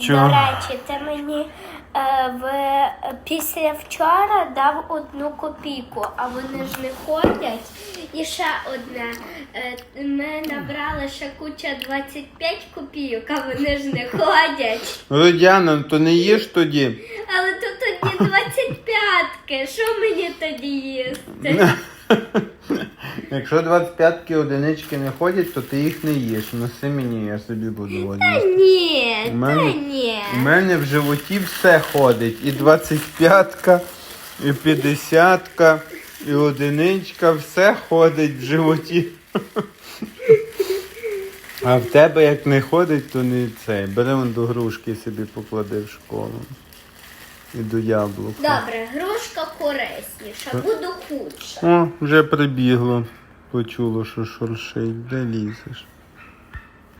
Що? До речі, ти мені е, в, після вчора дав одну копійку, а вони ж не ходять. І ще одне. Е, ми набрали ще куча 25 копійок, а вони ж не ходять. Родяна, то не їж тоді. Але тут тоді 25-ки. Що мені тоді їсти? Якщо 25-ки одинички не ходять, то ти їх не їш. Носи мені, я собі буду Та водити. ні, У мене- ні. У мене в животі все ходить. І 25-ка, і 50-ка, і одиничка, все ходить в животі. А в тебе як не ходить, то не це. Бери вон до грушки собі поклади в школу. І до яблука. Добре, грушка корисніша, буду худша. О, вже прибігло. Почуло, що шуршить. Де лізеш?